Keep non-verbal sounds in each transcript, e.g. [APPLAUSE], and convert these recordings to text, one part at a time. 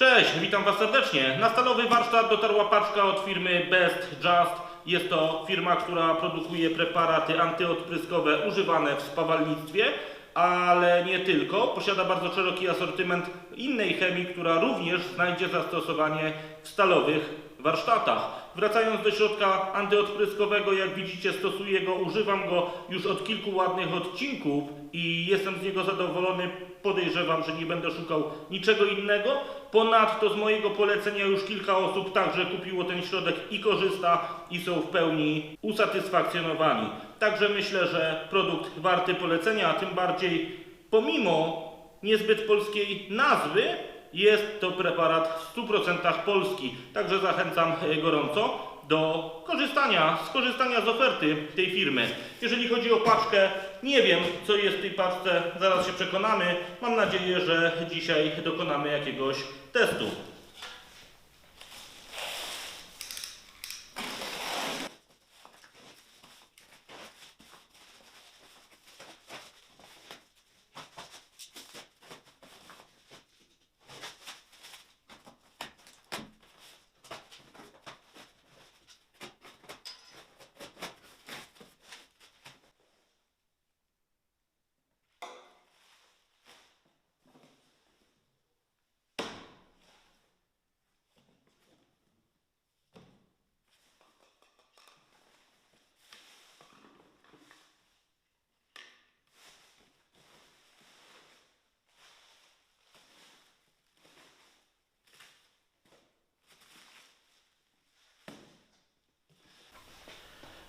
Cześć, witam Was serdecznie. Na stalowy warsztat dotarła paczka od firmy Best Just. Jest to firma, która produkuje preparaty antyodpryskowe używane w spawalnictwie, ale nie tylko. Posiada bardzo szeroki asortyment innej chemii, która również znajdzie zastosowanie w stalowych warsztatach. Wracając do środka antyodpryskowego, jak widzicie, stosuję go, używam go już od kilku ładnych odcinków i jestem z niego zadowolony. Podejrzewam, że nie będę szukał niczego innego. Ponadto z mojego polecenia już kilka osób także kupiło ten środek i korzysta i są w pełni usatysfakcjonowani. Także myślę, że produkt warty polecenia, a tym bardziej pomimo niezbyt polskiej nazwy, jest to preparat w 100% polski. Także zachęcam e, gorąco do korzystania, skorzystania z oferty tej firmy. Jeżeli chodzi o paczkę, nie wiem co jest w tej paczce, zaraz się przekonamy. Mam nadzieję, że dzisiaj dokonamy jakiegoś testu.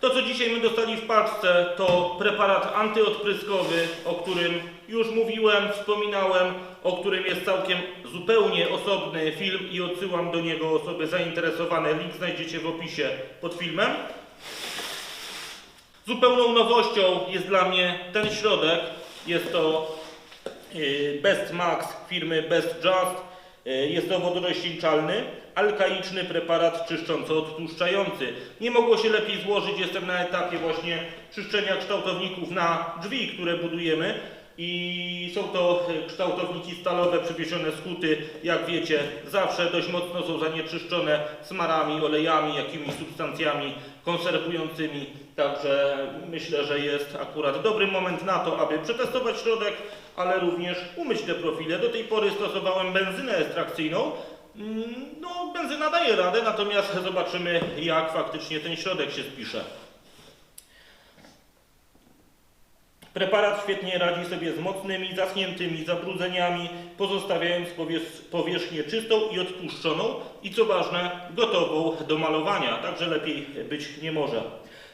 To, co dzisiaj my dostali w paczce, to preparat antyodpryskowy, o którym już mówiłem, wspominałem, o którym jest całkiem zupełnie osobny film i odsyłam do niego osoby zainteresowane. Link znajdziecie w opisie pod filmem. Zupełną nowością jest dla mnie ten środek. Jest to y, Best Max firmy Best Just. Y, Jest to wodorozcieńczalny, alkaiczny preparat czyszcząco-odtłuszczający. Nie mogło się lepiej złożyć. Jestem na etapie właśnie czyszczenia kształtowników na drzwi, które budujemy. I są to kształtowniki stalowe przywiezione z huty. Jak wiecie, zawsze dość mocno są zanieczyszczone smarami, olejami, jakimiś substancjami konserwującymi. Także myślę, że jest akurat dobry moment na to, aby przetestować środek, ale również umyć te profile. Do tej pory stosowałem benzynę ekstrakcyjną. Mm, No, benzyna daje radę, natomiast zobaczymy, jak faktycznie ten środek się spisze. Preparat świetnie radzi sobie z mocnymi, zaschniętymi zabrudzeniami, pozostawiając powierz- powierzchnię czystą i odtłuszczoną i co ważne, gotową do malowania, także lepiej być nie może.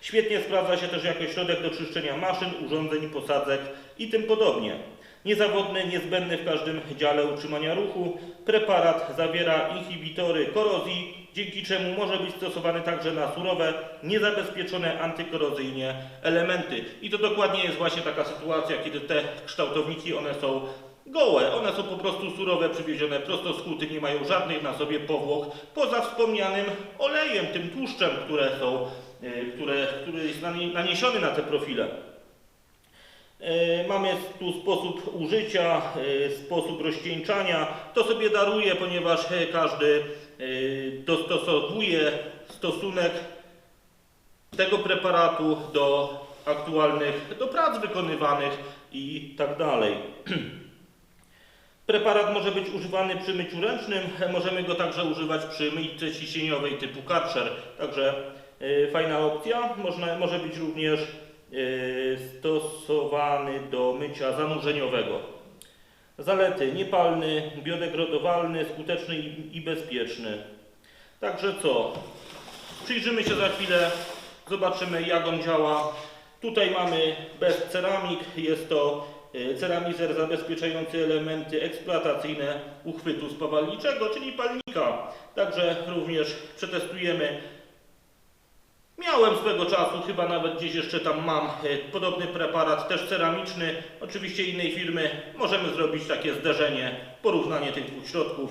Świetnie sprawdza się też jako środek do czyszczenia maszyn, urządzeń, posadzek i tym podobnie. Niezawodny, niezbędny w każdym dziale utrzymania ruchu, preparat zawiera inhibitory korozji, dzięki czemu może być stosowany także na surowe, niezabezpieczone antykorozyjnie elementy. I to dokładnie jest właśnie taka sytuacja, kiedy te kształtowniki, one są gołe, one są po prostu surowe, przywiezione prosto z huty, nie mają żadnych na sobie powłok, poza wspomnianym olejem, tym tłuszczem, które są, y, które, który jest nanie- naniesiony na te profile. E, Mamy tu sposób użycia, e, sposób rozcieńczania. To sobie daruję, ponieważ e, każdy dostosowuje stosunek tego preparatu do aktualnych, do prac wykonywanych i tak dalej. [CLEARS THROAT] Preparat może być używany przy myciu ręcznym, możemy go także używać przy myjce ciśnieniowej typu Karcher, także fajna opcja. Można, może być również stosowany do mycia zanurzeniowego. Zalety niepalny, biodegradowalny, skuteczny i, bezpieczny. Także co? Przyjrzymy się za chwilę, zobaczymy jak on działa. Tutaj mamy Best Ceramic, jest to e, ceramizer zabezpieczający elementy eksploatacyjne uchwytu spawalniczego, czyli palnika. Także również przetestujemy. Miałem swego czasu, chyba nawet gdzieś jeszcze tam mam e, podobny preparat, też ceramiczny, oczywiście innej firmy. Możemy zrobić takie zderzenie, porównanie tych dwóch środków.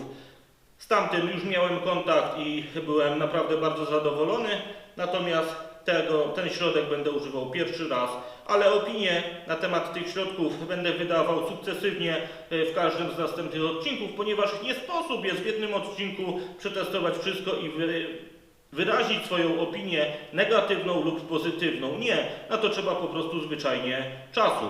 Z tamtym już miałem kontakt i byłem naprawdę bardzo zadowolony. Natomiast tego, ten środek będę używał pierwszy raz ale opinie na temat tych środków będę wydawał sukcesywnie e, w każdym z następnych odcinków, ponieważ nie sposób jest w jednym odcinku przetestować wszystko i wy, wyrazić swoją opinię negatywną lub pozytywną. Nie, na to trzeba po prostu zwyczajnie czasu.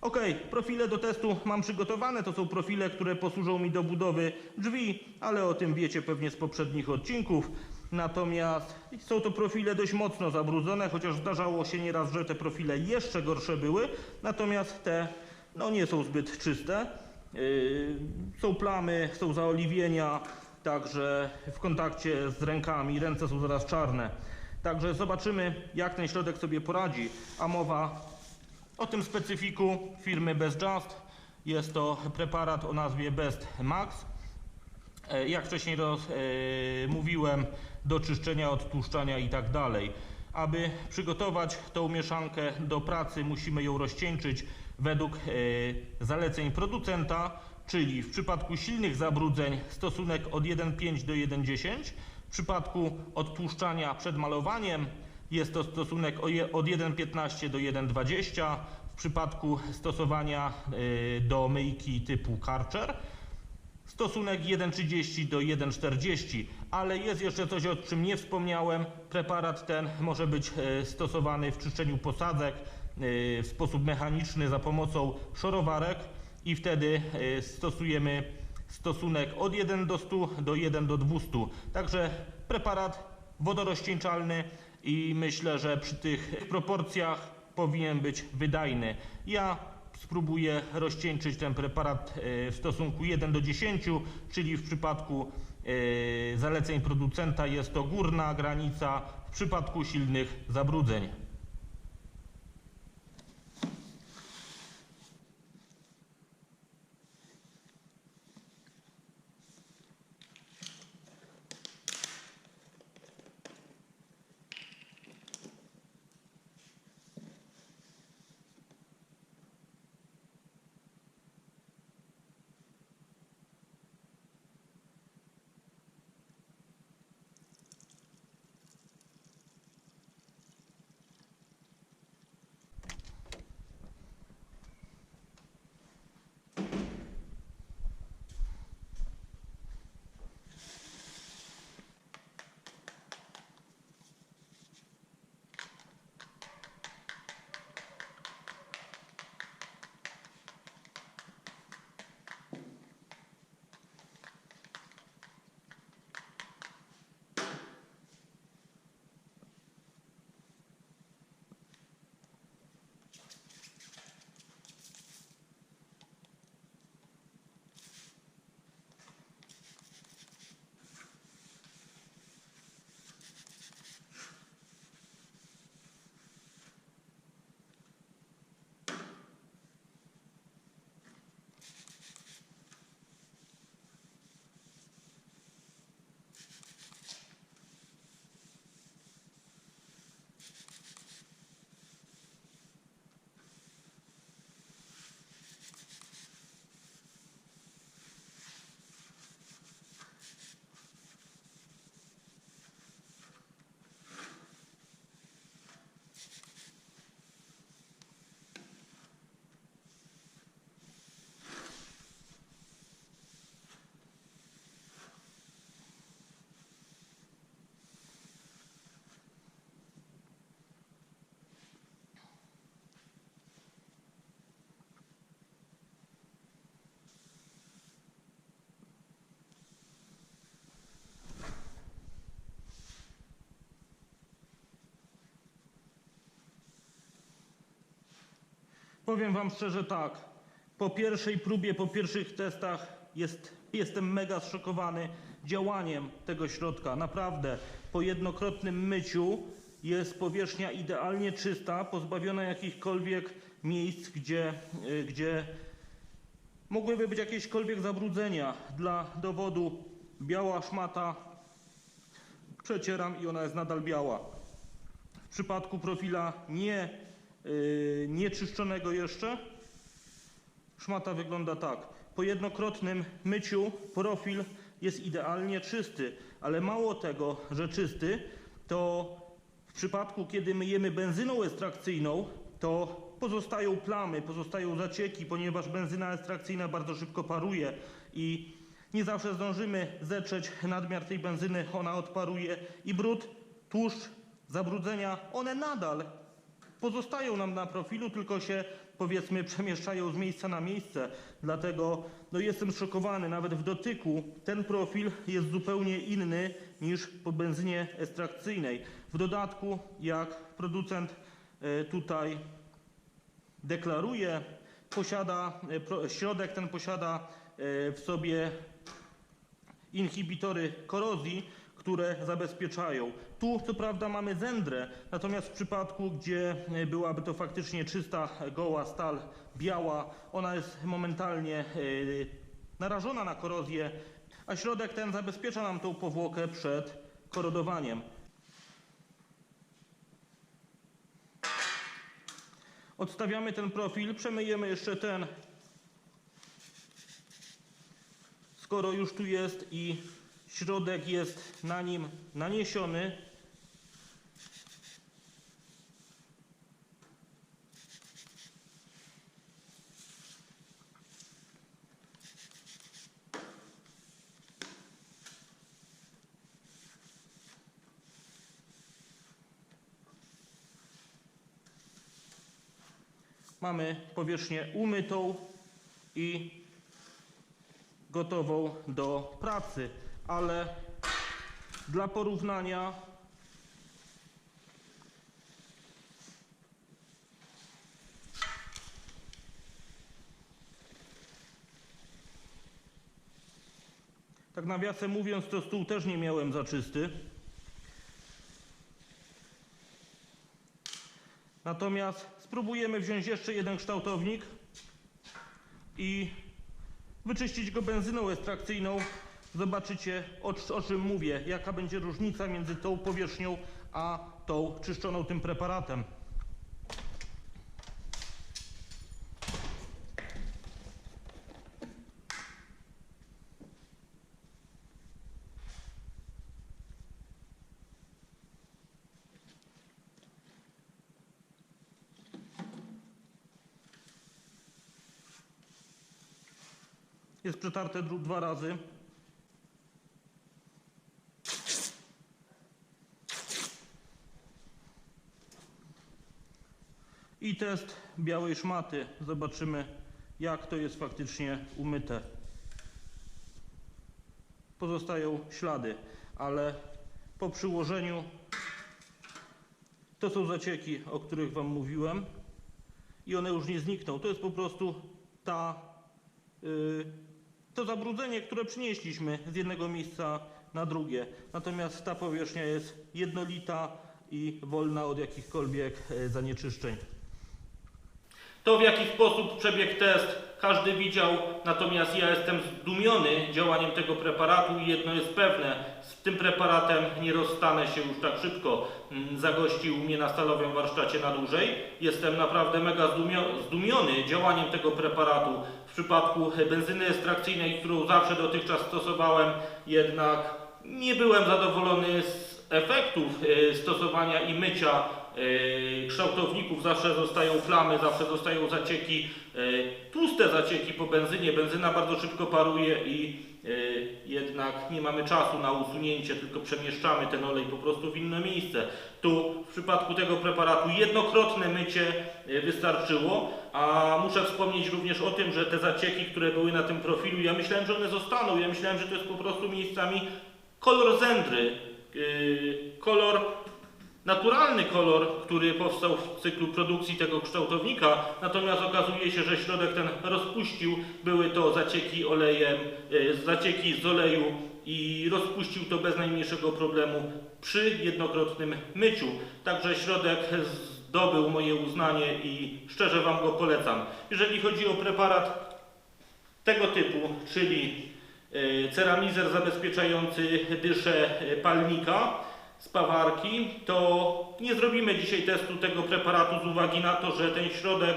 Ok, profile do testu mam przygotowane. To są profile, które posłużą mi do budowy drzwi, ale o tym wiecie pewnie z poprzednich odcinków. Natomiast są to profile dość mocno zabrudzone, chociaż zdarzało się nieraz, że te profile jeszcze gorsze były. Natomiast te no, nie są zbyt czyste. Yy, są plamy, są zaoliwienia, także w kontakcie z rękami. Ręce są zaraz czarne. Także zobaczymy, jak ten środek sobie poradzi. A mowa o tym specyfiku firmy Best Just. Jest to preparat o nazwie Best Max. E, Jak wcześniej roz, e, mówiłem, do czyszczenia, odtłuszczania i tak dalej. Aby przygotować tą mieszankę do pracy, musimy ją rozcieńczyć według e, zaleceń producenta, czyli w przypadku silnych zabrudzeń stosunek od 1,5 do 1,10. W przypadku odtłuszczania przed malowaniem jest to stosunek od 1,15 do 1,20. W przypadku stosowania e, do myjki typu Karcher stosunek 1,30 do 1,40, ale jest jeszcze coś, o czym nie wspomniałem. Preparat ten może być e, stosowany w czyszczeniu posadzek e, w sposób mechaniczny za pomocą szorowarek i wtedy e, stosujemy stosunek od 1 do 100 do 1 do 200. Także preparat wodorozcieńczalny i myślę, że przy tych proporcjach powinien być wydajny. Ja spróbuję rozcieńczyć ten preparat e, w stosunku 1 do 10, czyli w przypadku e, zaleceń producenta jest to górna granica w przypadku silnych zabrudzeń. Powiem Wam szczerze tak. Po pierwszej próbie, po pierwszych testach jest, jestem mega zszokowany działaniem tego środka. Naprawdę. Po jednokrotnym myciu jest powierzchnia idealnie czysta, pozbawiona jakichkolwiek miejsc, gdzie, y, gdzie mogłyby być jakiekolwiek zabrudzenia. Dla dowodu biała szmata przecieram i ona jest nadal biała. W przypadku profila nie, yy, nieczyszczonego jeszcze szmata wygląda tak. Po jednokrotnym myciu profil jest idealnie czysty, ale mało tego, że czysty, to W przypadku, kiedy myjemy benzyną ekstrakcyjną, to pozostają plamy, pozostają zacieki, ponieważ benzyna ekstrakcyjna bardzo szybko paruje i nie zawsze zdążymy zetrzeć nadmiar tej benzyny, ona odparuje i brud, tłuszcz, zabrudzenia, one nadal pozostają nam na profilu, tylko się powiedzmy przemieszczają z miejsca na miejsce. Dlatego no, jestem zszokowany, nawet w dotyku ten profil jest zupełnie inny niż po benzynie ekstrakcyjnej. W dodatku, jak producent e, tutaj deklaruje, posiada, e, środek ten posiada e, w sobie inhibitory korozji, które zabezpieczają. Tu co prawda mamy zędrę, natomiast w przypadku, gdzie e, byłaby to faktycznie czysta, goła stal, biała, ona jest momentalnie e, narażona na korozję, a środek ten zabezpiecza nam tą powłokę przed korodowaniem. Odstawiamy ten profil, przemyjemy jeszcze ten skoro już tu jest i środek jest na nim naniesiony, mamy powierzchnię umytą i gotową do pracy, ale dla porównania tak nawiasem mówiąc, to stół też nie miałem za czysty. Natomiast spróbujemy wziąć jeszcze jeden kształtownik i wyczyścić go benzyną ekstrakcyjną. Zobaczycie o, o czym mówię, jaka będzie różnica między tą powierzchnią a tą czyszczoną tym preparatem. Przetarte dru- dwa razy. I test białej szmaty. Zobaczymy, jak to jest faktycznie umyte. Pozostają ślady, ale po przyłożeniu to są zacieki, o których Wam mówiłem i one już nie znikną. To jest po prostu ta y, to zabrudzenie, które przynieśliśmy z jednego miejsca na drugie. Natomiast ta powierzchnia jest jednolita i wolna od jakichkolwiek e, zanieczyszczeń. To w jaki sposób przebiegł test każdy widział, natomiast ja jestem zdumiony działaniem tego preparatu i jedno jest pewne, z tym preparatem nie rozstanę się już tak szybko. Mm, Zagościł mnie na stalowym warsztacie na dłużej. Jestem naprawdę mega zdumio- zdumiony działaniem tego preparatu. W przypadku benzyny ekstrakcyjnej, którą zawsze dotychczas stosowałem, jednak nie byłem zadowolony z efektów e, stosowania i mycia e, kształtowników. Zawsze zostają plamy, zawsze zostają zacieki, e, tłuste zacieki po benzynie. Benzyna bardzo szybko paruje i jednak nie mamy czasu na usunięcie, tylko przemieszczamy ten olej po prostu w inne miejsce. Tu w przypadku tego preparatu jednokrotne mycie wystarczyło, a muszę wspomnieć również o tym, że te zacieki, które były na tym profilu, ja myślałem, że one zostaną. Ja myślałem, że to jest po prostu miejscami kolor zędry, yy, kolor, naturalny kolor, który powstał w cyklu produkcji tego kształtownika, natomiast okazuje się, że środek ten rozpuścił, były to zacieki olejem, yy, zacieki z oleju i rozpuścił to bez najmniejszego problemu przy jednokrotnym myciu. Także środek zdobył moje uznanie i szczerze Wam go polecam. Jeżeli chodzi o preparat tego typu, czyli e, ceramizer zabezpieczający dyszę e, palnika z pawarki, to nie zrobimy dzisiaj testu tego preparatu z uwagi na to, że ten środek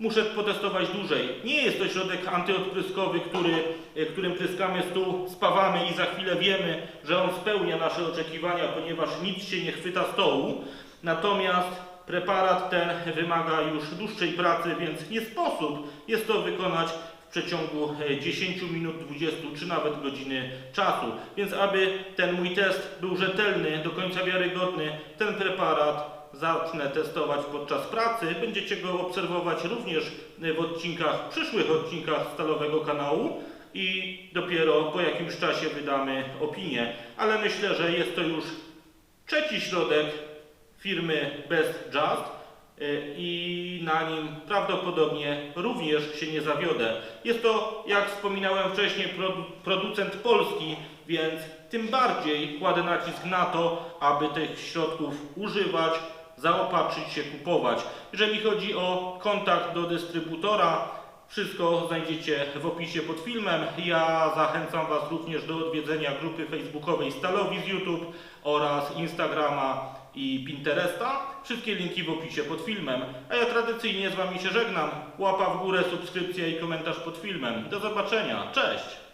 Muszę potestować dłużej. Nie jest to środek antyodpryskowy, który, e, którym pryskamy stół, spawamy i za chwilę wiemy, że on spełnia nasze oczekiwania, ponieważ nic się nie chwyta stołu. Natomiast preparat ten wymaga już dłuższej pracy, więc nie sposób jest to wykonać w przeciągu e, 10 minut, 20 czy nawet godziny czasu. Więc aby ten mój test był rzetelny, do końca wiarygodny, ten preparat zacznę testować podczas pracy. Będziecie go obserwować również e, w odcinkach, przyszłych odcinkach Stalowego Kanału i dopiero po jakimś czasie wydamy opinię. Ale myślę, że jest to już trzeci środek firmy Best Just y, i na nim prawdopodobnie również się nie zawiodę. Jest to, jak wspominałem wcześniej, produ- producent polski, więc tym bardziej kładę nacisk na to, aby tych środków używać, zaopatrzyć się, kupować. Jeżeli chodzi o kontakt do dystrybutora, wszystko znajdziecie w opisie pod filmem. Ja zachęcam Was również do odwiedzenia grupy facebookowej Stalowi z YouTube oraz Instagrama i Pinteresta. Wszystkie linki w opisie pod filmem. A ja tradycyjnie z Wami się żegnam. Łapa w górę, subskrypcja i komentarz pod filmem. Do zobaczenia. Cześć!